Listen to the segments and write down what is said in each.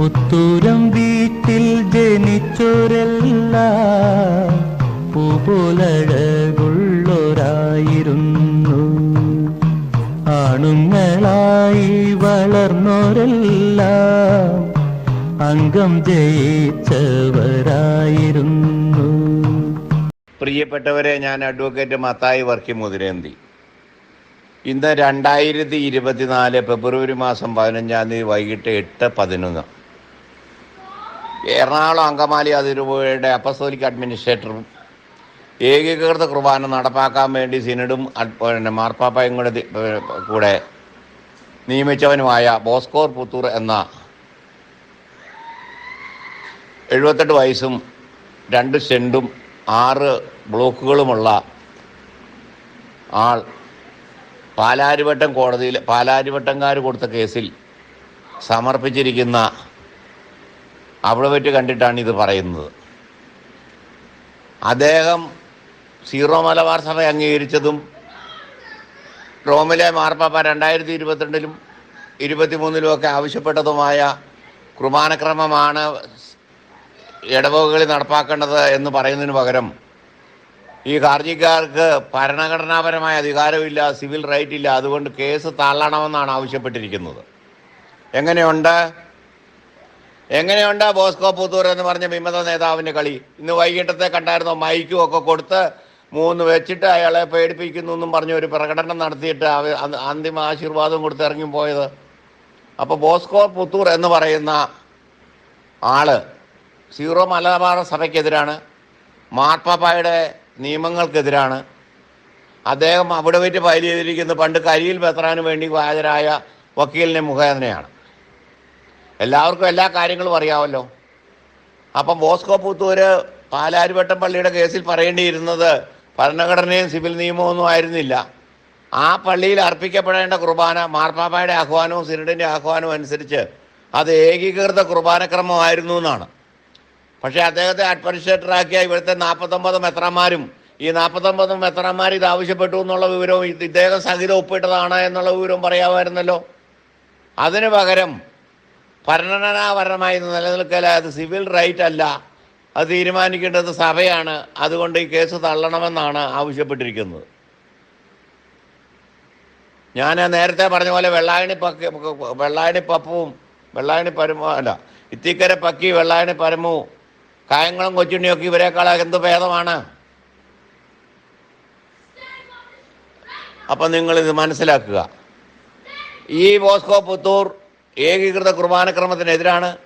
പുത്തൂരം വീട്ടിൽ ജനിച്ചോരെല്ലാം പൂപോലഴകുള്ളോരായിരുന്നു. ആണുങ്ങളായി വളർന്നോരെല്ലാം അംഗം ജയിച്ചവരായിരുന്നു. പ്രിയപ്പെട്ടവരെ ഞാൻ അഡ്വക്കേറ്റ് മത്തായി വർക്കി മുതിരേന്തി. ഇന്ന് രണ്ടായിരത്തി ഇരുപത്തിനാല് ഫെബ്രുവരി മാസം പതിനഞ്ചാം തീയതി വൈകിട്ട് എട്ട് പതിനൊന്ന്. എറണാകുളം അങ്കമാലി അതിരൂപയുടെ അപ്പസ്തോലിക് അഡ്മിനിസ്ട്രേറ്ററും ഏകീകൃത കുർബാന നടപ്പാക്കാൻ വേണ്ടി സിനഡും പിന്നെ മാർപ്പാപ്പയും കൂടെ കൂടെ നിയമിച്ചവനുമായ ബോസ്കോർ പുത്തൂർ എന്ന എഴുപത്തെട്ട് വയസ്സും രണ്ട് സെന്റും ആറ് ബ്ലോക്കുകളുമുള്ള ആൾ പാലാരിവട്ടം കോടതിയിൽ പാലാരിവട്ടംകാർ കൊടുത്ത കേസിൽ സമർപ്പിച്ചിരിക്കുന്ന അവിടെ വെച്ച് കണ്ടിട്ടാണ് ഇത് പറയുന്നത്. അദ്ദേഹം സീറോ മലബാർ സഭ അംഗീകരിച്ചതും റോമിലെ മാർപ്പാപ്പ രണ്ടായിരത്തി ഇരുപത്തിരണ്ടിലും ഇരുപത്തിമൂന്നിലും ഒക്കെ ആവശ്യപ്പെട്ടതുമായ കുർബാനക്രമമാണ് ഇടവകകളിൽ നടപ്പാക്കേണ്ടത് എന്ന് പറയുന്നതിന് പകരം ഈ ഹർജിക്കാർക്ക് ഭരണഘടനാപരമായ അധികാരമില്ല സിവിൽ റൈറ്റ് ഇല്ല അതുകൊണ്ട് കേസ് തള്ളണമെന്നാണ് ആവശ്യപ്പെട്ടിരിക്കുന്നത്. എങ്ങനെയുണ്ട്? എങ്ങനെയുണ്ട് ബോസ്കോ പുത്തൂർ എന്ന് പറഞ്ഞ വിമത നേതാവിന്റെ കളി? ഇന്ന് വൈകിട്ടത്തെ കണ്ടായിരുന്നോ? മൈക്കും ഒക്കെ കൊടുത്ത് മൂന്ന് വെച്ചിട്ട് അയാളെ പേടിപ്പിക്കുന്നു എന്നും പറഞ്ഞ് ഒരു പ്രകടനം നടത്തിയിട്ട് അന്തിമ ആശീർവാദം കൊടുത്ത് ഇറങ്ങി പോയത് അപ്പോൾ ബോസ്കോ പുത്തൂർ എന്ന് പറയുന്ന ആൾ സീറോ മലബാർ സഭയ്ക്കെതിരാണ്. മാർപ്പാപ്പായുടെ നിയമങ്ങൾക്കെതിരാണ്. അദ്ദേഹം അവിടെ വെച്ച് ഫയൽ ചെയ്തിരിക്കുന്നത് പണ്ട് കരിയിൽ വെത്രാന് വേണ്ടി ഹാജരായ വക്കീലിനെ മുഖേനയാണ്. എല്ലാവർക്കും എല്ലാ കാര്യങ്ങളും അറിയാമല്ലോ അപ്പം ബോസ്കോ പുത്തൂര് പാലാരിവട്ടം പള്ളിയുടെ കേസിൽ പറയേണ്ടിയിരുന്നത് ഭരണഘടനയും സിവിൽ നിയമവും ഒന്നും ആയിരുന്നില്ല. ആ പള്ളിയിൽ അർപ്പിക്കപ്പെടേണ്ട കുർബാന മാർപ്പാപ്പായുടെ ആഹ്വാനവും സിനഡിന്റെ ആഹ്വാനവും അനുസരിച്ച് അത് ഏകീകൃത കുർബാനക്രമമായിരുന്നു എന്നാണ് പക്ഷേ അദ്ദേഹത്തെ അഡ്മിനിസ്ട്രേറ്ററാക്കിയ ഇവിടുത്തെ നാൽപ്പത്തൊമ്പത് മെത്രന്മാരും ഈ നാൽപ്പത്തൊമ്പത് മെത്രന്മാർ ഇത് ആവശ്യപ്പെട്ടു എന്നുള്ള വിവരവും ഇദ്ദേഹം സഹിതം ഒപ്പിട്ടതാണ് എന്നുള്ള വിവരവും പറയാമായിരുന്നല്ലോ. അതിന് പകരം ഭരണഘടനാപരമായി നിലനിൽക്കല അത് സിവിൽ റൈറ്റ് അല്ല. അത് തീരുമാനിക്കേണ്ടത് സഭയാണ്. അതുകൊണ്ട് ഈ കേസ് തള്ളണമെന്നാണ് ആവശ്യപ്പെട്ടിരിക്കുന്നത്. ഞാൻ നേരത്തെ പറഞ്ഞ പോലെ വെള്ളായണി പക്കി വെള്ളായണി പപ്പുവും വെള്ളായണി പരമു അല്ല ഇത്തിക്കര പക്കി വെള്ളായണി പരമു കായംകുളം കൊച്ചുണ്ണിയൊക്കെ ഇവരെക്കാൾ എന്ത് ഭേദമാണ്? അപ്പം നിങ്ങളിത് മനസ്സിലാക്കുക. ഈ ബോസ്കോ പുത്തൂർ ഏകീകൃത കുർബാനക്രമത്തിനെതിരാണ്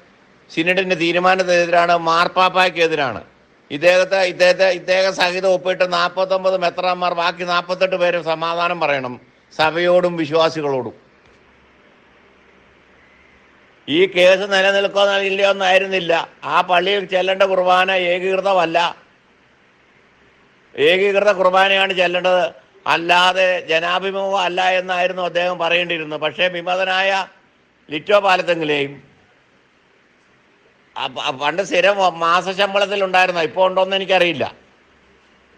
സിനഡിന്റെ തീരുമാനത്തിനെതിരാണ് മാർപ്പാപ്പായ്ക്കെതിരാണ്. ഇദ്ദേഹത്തെ ഇദ്ദേഹത്തെ ഇദ്ദേഹം സഹിതം ഒപ്പിട്ട് നാൽപ്പത്തൊമ്പത് മെത്രാന്മാർ ബാക്കി നാൽപ്പത്തെട്ട് പേരും സമാധാനം പറയണം സഭയോടും വിശ്വാസികളോടും. ഈ കേസ് നിലനിൽക്കോ ഇല്ലയോ എന്നായിരുന്നില്ല ആ പള്ളിയിൽ ചെല്ലേണ്ട കുർബാന ഏകീകൃതമല്ല. ഏകീകൃത കുർബാനയാണ് ചെല്ലേണ്ടത്. അല്ലാതെ ജനാഭിമുഖം അല്ല എന്നായിരുന്നു അദ്ദേഹം പറയേണ്ടിയിരുന്നത്. പക്ഷേ വിമതനായ ലിറ്റോ പാലത്തെങ്കിലെയും പണ്ട് സ്ഥിരം മാസശമ്പളത്തിൽ ഉണ്ടായിരുന്ന? ഇപ്പോൾ ഉണ്ടോയെന്ന് എനിക്കറിയില്ല.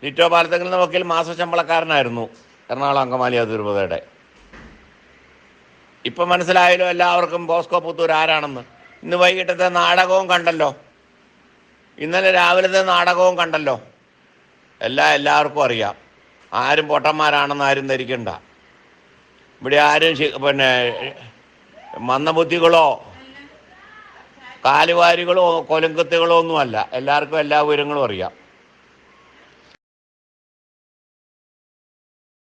ലിറ്റോ പാലത്തെങ്കിൽ എന്ന വക്കീൽ മാസശമ്പളക്കാരനായിരുന്നു. എറണാകുളം അങ്കമാലി അതിരൂപതയുടെ. ഇപ്പം മനസ്സിലായല്ലോ എല്ലാവർക്കും ബോസ്കോ പുത്തൂർ ആരാണെന്ന്. ഇന്ന് വൈകിട്ടത്തെ നാടകവും കണ്ടല്ലോ. ഇന്നലെ രാവിലത്തെ നാടകവും കണ്ടല്ലോ. എല്ലാം എല്ലാവർക്കും അറിയാം. ആരും പൊട്ടന്മാരാണെന്ന് ആരും ധരിക്കണ്ട. ഇവിടെ ആരും പിന്നെ മന്ദബുദ്ധികളോ കാലുവാരികളോ കൊലങ്കത്തുകളോ ഒന്നുമല്ല. എല്ലാവർക്കും എല്ലാ വിവരങ്ങളും അറിയാം.